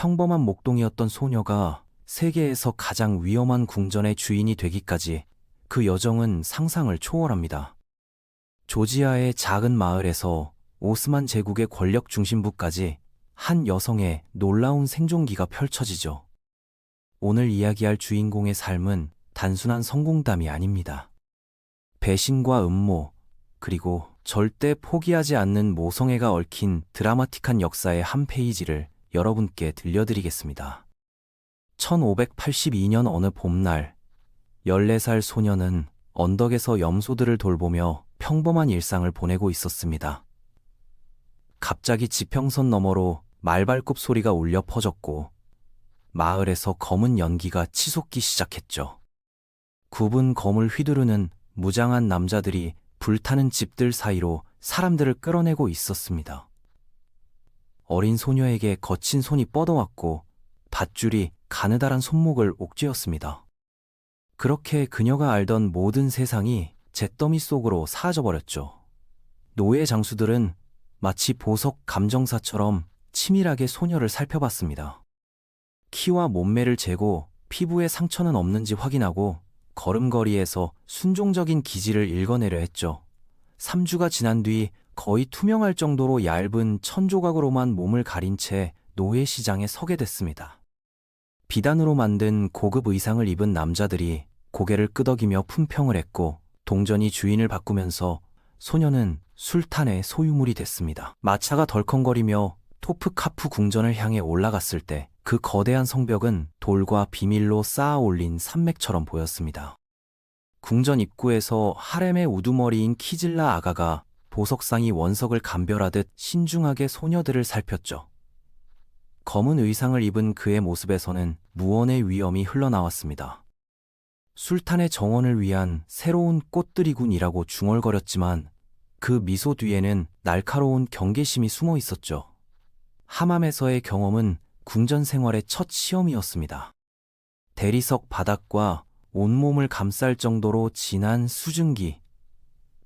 평범한 목동이었던 소녀가 세계에서 가장 위험한 궁전의 주인이 되기까지 그 여정은 상상을 초월합니다. 조지아의 작은 마을에서 오스만 제국의 권력 중심부까지 한 여성의 놀라운 생존기가 펼쳐지죠. 오늘 이야기할 주인공의 삶은 단순한 성공담이 아닙니다. 배신과 음모, 그리고 절대 포기하지 않는 모성애가 얽힌 드라마틱한 역사의 한 페이지를 여러분께 들려드리겠습니다. 1582년 어느 봄날, 14살 소녀는 언덕에서 염소들을 돌보며 평범한 일상을 보내고 있었습니다. 갑자기 지평선 너머로 말발굽 소리가 울려 퍼졌고, 마을에서 검은 연기가 치솟기 시작했죠. 굽은 검을 휘두르는 무장한 남자들이 불타는 집들 사이로 사람들을 끌어내고 있었습니다. 어린 소녀에게 거친 손이 뻗어왔고 밧줄이 가느다란 손목을 옥죄었습니다. 그렇게 그녀가 알던 모든 세상이 잿더미 속으로 사라져버렸죠. 노예 장수들은 마치 보석 감정사처럼 치밀하게 소녀를 살펴봤습니다. 키와 몸매를 재고 피부에 상처는 없는지 확인하고 걸음걸이에서 순종적인 기질을 읽어내려 했죠. 3주가 지난 뒤 거의 투명할 정도로 얇은 천조각으로만 몸을 가린 채 노예 시장에 서게 됐습니다. 비단으로 만든 고급 의상을 입은 남자들이 고개를 끄덕이며 품평을 했고 동전이 주인을 바꾸면서 소녀는 술탄의 소유물이 됐습니다. 마차가 덜컹거리며 토프카프 궁전을 향해 올라갔을 때 그 거대한 성벽은 돌과 비밀로 쌓아 올린 산맥처럼 보였습니다. 궁전 입구에서 하렘의 우두머리인 키질라 아가가 보석상이 원석을 감별하듯 신중하게 소녀들을 살폈죠. 검은 의상을 입은 그의 모습에서는 무언의 위엄이 흘러나왔습니다. 술탄의 정원을 위한 새로운 꽃들이군이라고 중얼거렸지만 그 미소 뒤에는 날카로운 경계심이 숨어 있었죠. 하맘에서의 경험은 궁전 생활의 첫 시험이었습니다. 대리석 바닥과 온몸을 감쌀 정도로 진한 수증기,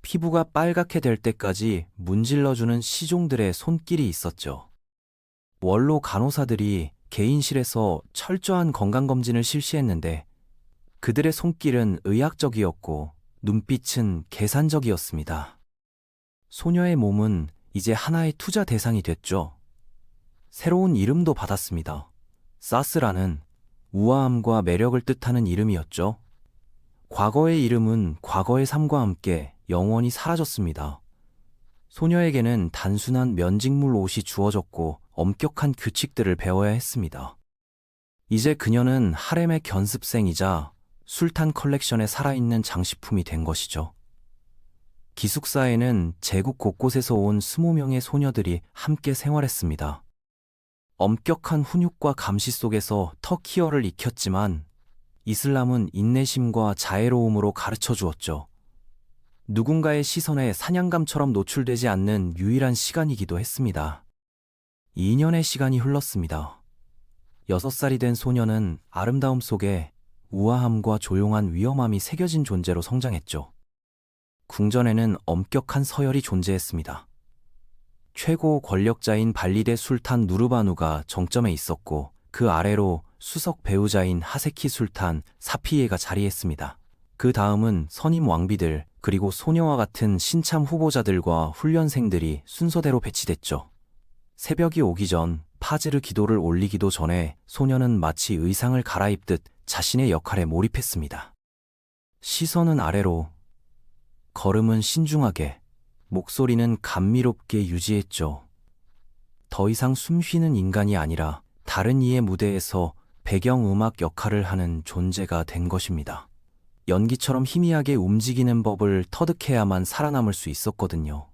피부가 빨갛게 될 때까지 문질러주는 시종들의 손길이 있었죠. 원로 간호사들이 개인실에서 철저한 건강검진을 실시했는데 그들의 손길은 의학적이었고 눈빛은 계산적이었습니다. 소녀의 몸은 이제 하나의 투자 대상이 됐죠. 새로운 이름도 받았습니다. 사스라는 우아함과 매력을 뜻하는 이름이었죠. 과거의 이름은 과거의 삶과 함께 영원히 사라졌습니다. 소녀에게는 단순한 면직물 옷이 주어졌고 엄격한 규칙들을 배워야 했습니다. 이제 그녀는 하렘의 견습생이자 술탄 컬렉션에 살아있는 장식품이 된 것이죠. 기숙사에는 제국 곳곳에서 온 20명의 소녀들이 함께 생활했습니다. 엄격한 훈육과 감시 속에서 터키어를 익혔지만 이슬람은 인내심과 자애로움으로 가르쳐 주었죠. 누군가의 시선에 사냥감처럼 노출되지 않는 유일한 시간이기도 했습니다. 2년의 시간이 흘렀습니다. 6살이 된 소녀는 아름다움 속에 우아함과 조용한 위험함이 새겨진 존재로 성장했죠. 궁전에는 엄격한 서열이 존재했습니다. 최고 권력자인 발리데 술탄 누르바누가 정점에 있었고 그 아래로 수석 배우자인 하세키 술탄 사피에가 자리했습니다. 그 다음은 선임 왕비들 그리고 소녀와 같은 신참 후보자들과 훈련생들이 순서대로 배치됐죠. 새벽이 오기 전 파제르 기도를 올리기도 전에 소녀는 마치 의상을 갈아입듯 자신의 역할에 몰입했습니다. 시선은 아래로, 걸음은 신중하게, 목소리는 감미롭게 유지했죠. 더 이상 숨 쉬는 인간이 아니라 다른 이의 무대에서 배경음악 역할을 하는 존재가 된 것입니다. 연기처럼 희미하게 움직이는 법을 터득해야만 살아남을 수 있었거든요.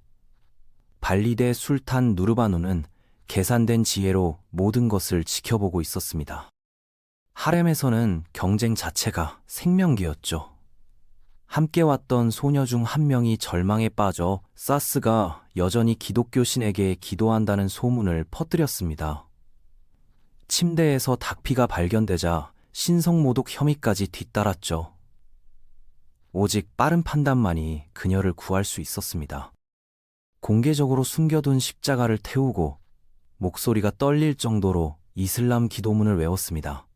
발리데 술탄 누르바누는 계산된 지혜로 모든 것을 지켜보고 있었습니다. 하렘에서는 경쟁 자체가 생명기였죠. 함께 왔던 소녀 중 한 명이 절망에 빠져 사스가 여전히 기독교 신에게 기도한다는 소문을 퍼뜨렸습니다. 침대에서 닭피가 발견되자 신성모독 혐의까지 뒤따랐죠. 오직 빠른 판단만이 그녀를 구할 수 있었습니다. 공개적으로 숨겨둔 십자가를 태우고 목소리가 떨릴 정도로 이슬람 기도문을 외웠습니다.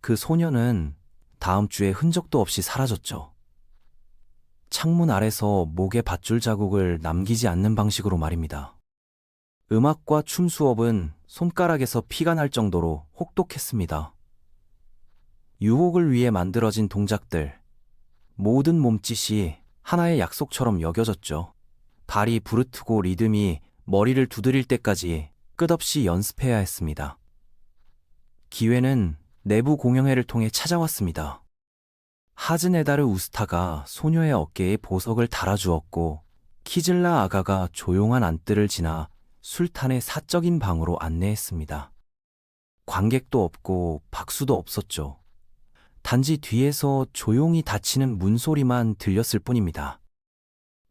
그 소녀는 다음 주에 흔적도 없이 사라졌죠. 창문 아래서 목에 밧줄 자국을 남기지 않는 방식으로 말입니다. 음악과 춤 수업은 손가락에서 피가 날 정도로 혹독했습니다. 유혹을 위해 만들어진 동작들, 모든 몸짓이 하나의 약속처럼 여겨졌죠. 발이 부르트고 리듬이 머리를 두드릴 때까지 끝없이 연습해야 했습니다. 기회는 내부 공영회를 통해 찾아왔습니다. 하즈네다르 우스타가 소녀의 어깨에 보석을 달아주었고 키즐라 아가가 조용한 안뜰을 지나 술탄의 사적인 방으로 안내했습니다. 관객도 없고 박수도 없었죠. 단지 뒤에서 조용히 닫히는 문소리만 들렸을 뿐입니다.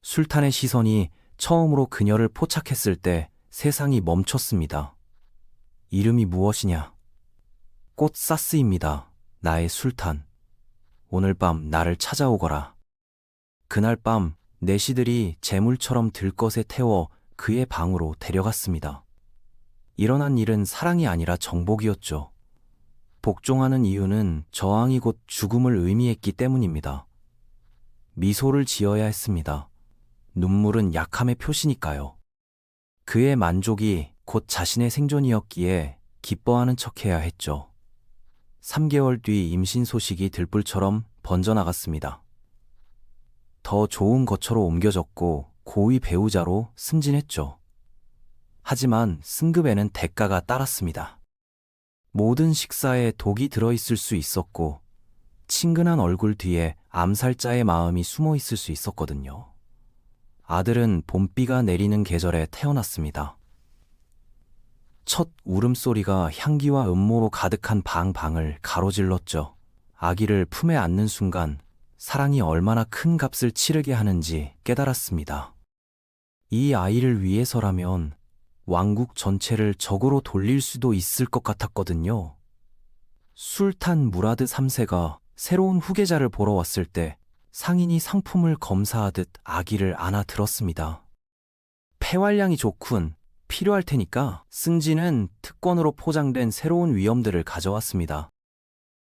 술탄의 시선이 처음으로 그녀를 포착했을 때 세상이 멈췄습니다. 이름이 무엇이냐? 꽃 사스입니다. 나의 술탄. 오늘 밤 나를 찾아오거라. 그날 밤 내시들이 재물처럼 들것에 태워 그의 방으로 데려갔습니다. 일어난 일은 사랑이 아니라 정복이었죠. 복종하는 이유는 저항이 곧 죽음을 의미했기 때문입니다. 미소를 지어야 했습니다. 눈물은 약함의 표시니까요. 그의 만족이 곧 자신의 생존이었기에 기뻐하는 척해야 했죠. 3개월 뒤 임신 소식이 들불처럼 번져나갔습니다. 더 좋은 거처로 옮겨졌고 고위 배우자로 승진했죠. 하지만 승급에는 대가가 따랐습니다. 모든 식사에 독이 들어있을 수 있었고, 친근한 얼굴 뒤에 암살자의 마음이 숨어 있을 수 있었거든요. 아들은 봄비가 내리는 계절에 태어났습니다. 첫 울음소리가 향기와 음모로 가득한 방 방을 가로질렀죠. 아기를 품에 안는 순간 사랑이 얼마나 큰 값을 치르게 하는지 깨달았습니다. 이 아이를 위해서라면 왕국 전체를 적으로 돌릴 수도 있을 것 같았거든요. 술탄 무라드 3세가 새로운 후계자를 보러 왔을 때 상인이 상품을 검사하듯 아기를 안아 들었습니다. 폐활량이 좋군. 필요할 테니까 승진은 특권으로 포장된 새로운 위험들을 가져왔습니다.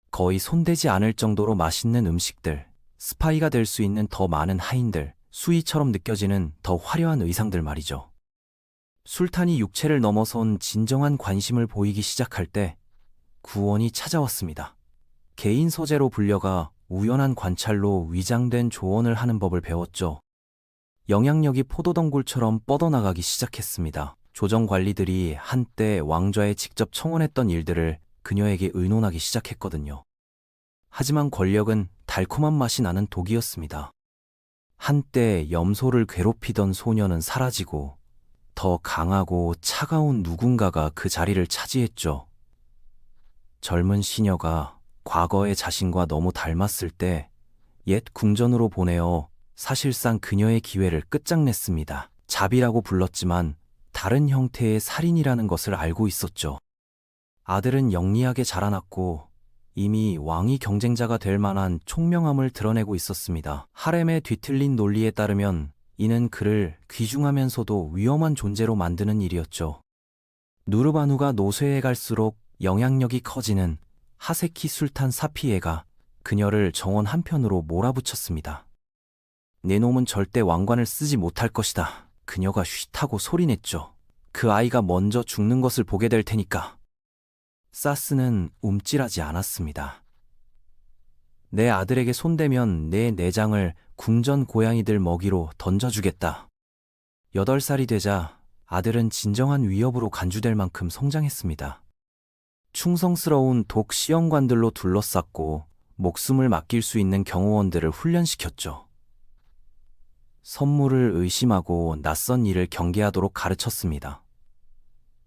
거의 손대지 않을 정도로 맛있는 음식들, 스파이가 될 수 있는 더 많은 하인들, 수위처럼 느껴지는 더 화려한 의상들 말이죠. 술탄이 육체를 넘어선 진정한 관심을 보이기 시작할 때 구원이 찾아왔습니다. 개인 소재로 불려가 우연한 관찰로 위장된 조언을 하는 법을 배웠죠. 영향력이 포도덩굴처럼 뻗어나가기 시작했습니다. 조정 관리들이 한때 왕좌에 직접 청원했던 일들을 그녀에게 의논하기 시작했거든요. 하지만 권력은 달콤한 맛이 나는 독이었습니다. 한때 염소를 괴롭히던 소녀는 사라지고 더 강하고 차가운 누군가가 그 자리를 차지했죠. 젊은 시녀가 과거의 자신과 너무 닮았을 때 옛 궁전으로 보내어 사실상 그녀의 기회를 끝장냈습니다. 자비라고 불렀지만 다른 형태의 살인이라는 것을 알고 있었죠. 아들은 영리하게 자라났고 이미 왕위 경쟁자가 될 만한 총명함을 드러내고 있었습니다. 하렘의 뒤틀린 논리에 따르면 이는 그를 귀중하면서도 위험한 존재로 만드는 일이었죠. 누르바누가 노쇠해 갈수록 영향력이 커지는 하세키 술탄 사피에가 그녀를 정원 한편으로 몰아붙였습니다. 내 놈은 절대 왕관을 쓰지 못할 것이다. 그녀가 쉿하고 소리냈죠. 그 아이가 먼저 죽는 것을 보게 될 테니까. 사스는 움찔하지 않았습니다. 내 아들에게 손대면 내 내장을 궁전 고양이들 먹이로 던져주겠다. 여덟 살이 되자 아들은 진정한 위협으로 간주될 만큼 성장했습니다. 충성스러운 독 시험관들로 둘러쌌고 목숨을 맡길 수 있는 경호원들을 훈련시켰죠. 선물을 의심하고 낯선 일을 경계하도록 가르쳤습니다.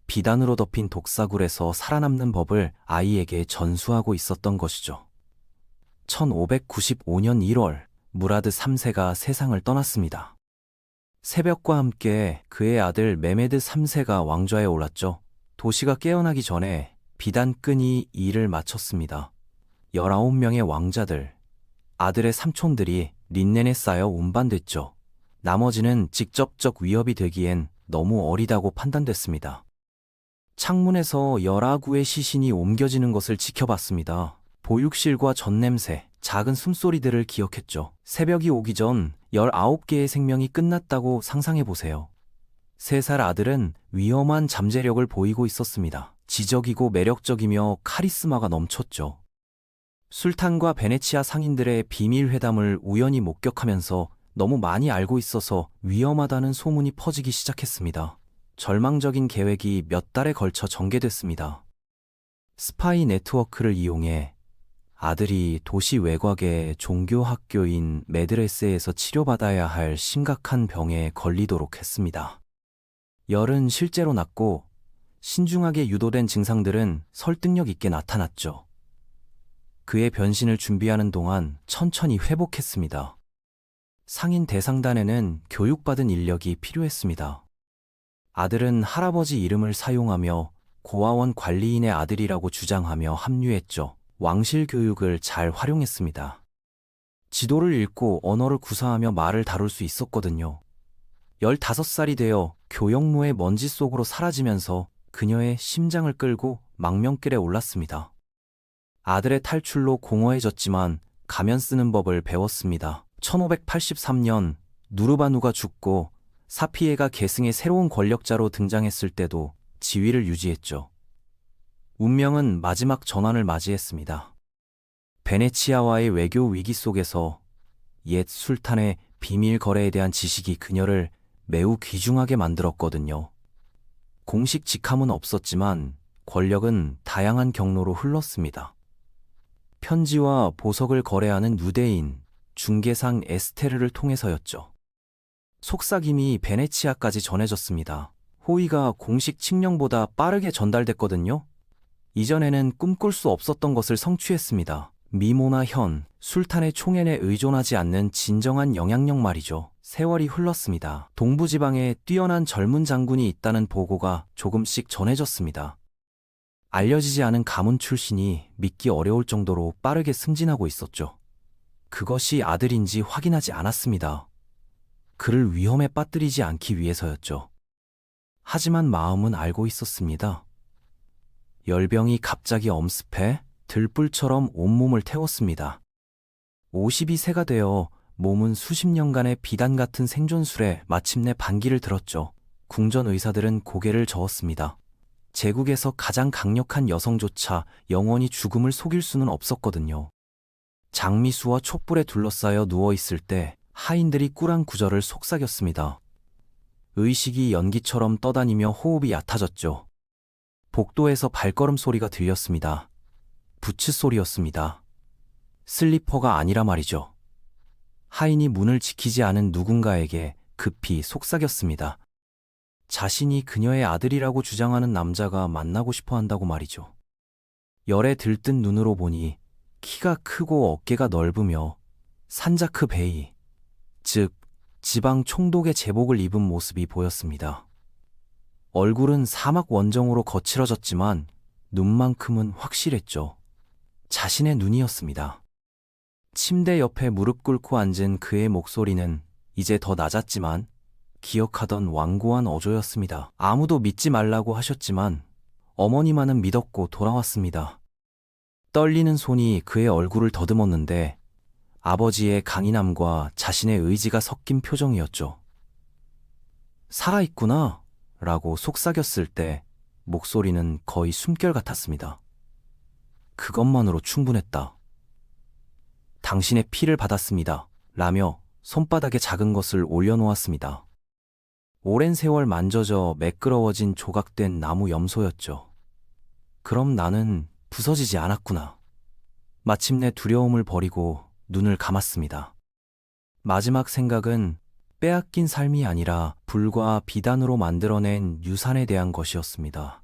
비단으로 덮인 독사굴에서 살아남는 법을 아이에게 전수하고 있었던 것이죠. 1595년 1월 무라드 3세가 세상을 떠났습니다. 새벽과 함께 그의 아들 메메드 3세가 왕좌에 올랐죠. 도시가 깨어나기 전에 비단끈이 일을 마쳤습니다. 19명의 왕자들, 아들의 삼촌들이 린넨에 쌓여 운반됐죠. 나머지는 직접적 위협이 되기엔 너무 어리다고 판단됐습니다. 창문에서 열아구의 시신이 옮겨지는 것을 지켜봤습니다. 보육실과 전냄새, 작은 숨소리들을 기억했죠. 새벽이 오기 전 19개의 생명이 끝났다고 상상해보세요. 세살 아들은 위험한 잠재력을 보이고 있었습니다. 지적이고 매력적이며 카리스마가 넘쳤죠. 술탄과 베네치아 상인들의 비밀 회담을 우연히 목격하면서 너무 많이 알고 있어서 위험하다는 소문이 퍼지기 시작했습니다. 절망적인 계획이 몇 달에 걸쳐 전개됐습니다. 스파이 네트워크를 이용해 아들이 도시 외곽의 종교 학교인 메드레스에서 치료받아야 할 심각한 병에 걸리도록 했습니다. 열은 실제로 났고 신중하게 유도된 증상들은 설득력 있게 나타났죠. 그의 변신을 준비하는 동안 천천히 회복했습니다. 상인 대상단에는 교육받은 인력이 필요했습니다. 아들은 할아버지 이름을 사용하며 고아원 관리인의 아들이라고 주장하며 합류했죠. 왕실 교육을 잘 활용했습니다. 지도를 읽고 언어를 구사하며 말을 다룰 수 있었거든요. 15살이 되어 교역로의 먼지 속으로 사라지면서 그녀의 심장을 끌고 망명길에 올랐습니다. 아들의 탈출로 공허해졌지만 가면 쓰는 법을 배웠습니다. 1583년 누르바누가 죽고 사피에가 계승의 새로운 권력자로 등장했을 때도 지위를 유지했죠. 운명은 마지막 전환을 맞이했습니다. 베네치아와의 외교 위기 속에서 옛 술탄의 비밀 거래에 대한 지식이 그녀를 매우 귀중하게 만들었거든요. 공식 직함은 없었지만 권력은 다양한 경로로 흘렀습니다. 편지와 보석을 거래하는 유대인, 중개상 에스테르를 통해서였죠. 속삭임이 베네치아까지 전해졌습니다. 호의가 공식 칙령보다 빠르게 전달됐거든요. 이전에는 꿈꿀 수 없었던 것을 성취했습니다. 미모나 현, 술탄의 총엔에 의존하지 않는 진정한 영향력 말이죠. 세월이 흘렀습니다. 동부지방에 뛰어난 젊은 장군이 있다는 보고가 조금씩 전해졌습니다. 알려지지 않은 가문 출신이 믿기 어려울 정도로 빠르게 승진하고 있었죠. 그것이 아들인지 확인하지 않았습니다. 그를 위험에 빠뜨리지 않기 위해서였죠. 하지만 마음은 알고 있었습니다. 열병이 갑자기 엄습해 들불처럼 온몸을 태웠습니다. 52세가 되어 몸은 수십 년간의 비단 같은 생존술에 마침내 반기를 들었죠. 궁전 의사들은 고개를 저었습니다. 제국에서 가장 강력한 여성조차 영원히 죽음을 속일 수는 없었거든요. 장미수와 촛불에 둘러싸여 누워있을 때 하인들이 꿀한 구절을 속삭였습니다. 의식이 연기처럼 떠다니며 호흡이 얕아졌죠. 복도에서 발걸음 소리가 들렸습니다. 부츠 소리였습니다. 슬리퍼가 아니라 말이죠. 하인이 문을 지키지 않은 누군가에게 급히 속삭였습니다. 자신이 그녀의 아들이라고 주장하는 남자가 만나고 싶어 한다고 말이죠. 열에 들뜬 눈으로 보니 키가 크고 어깨가 넓으며 산자크 베이, 즉 지방 총독의 제복을 입은 모습이 보였습니다. 얼굴은 사막 원정으로 거칠어졌지만 눈만큼은 확실했죠. 자신의 눈이었습니다. 침대 옆에 무릎 꿇고 앉은 그의 목소리는 이제 더 낮았지만 기억하던 완고한 어조였습니다. 아무도 믿지 말라고 하셨지만 어머니만은 믿었고 돌아왔습니다. 떨리는 손이 그의 얼굴을 더듬었는데 아버지의 강인함과 자신의 의지가 섞인 표정이었죠. 살아있구나 라고 속삭였을 때 목소리는 거의 숨결 같았습니다. 그것만으로 충분했다. 당신의 피를 받았습니다. 라며 손바닥에 작은 것을 올려놓았습니다. 오랜 세월 만져져 매끄러워진 조각된 나무 염소였죠. 그럼 나는 부서지지 않았구나. 마침내 두려움을 버리고 눈을 감았습니다. 마지막 생각은 빼앗긴 삶이 아니라 불과 비단으로 만들어낸 유산에 대한 것이었습니다.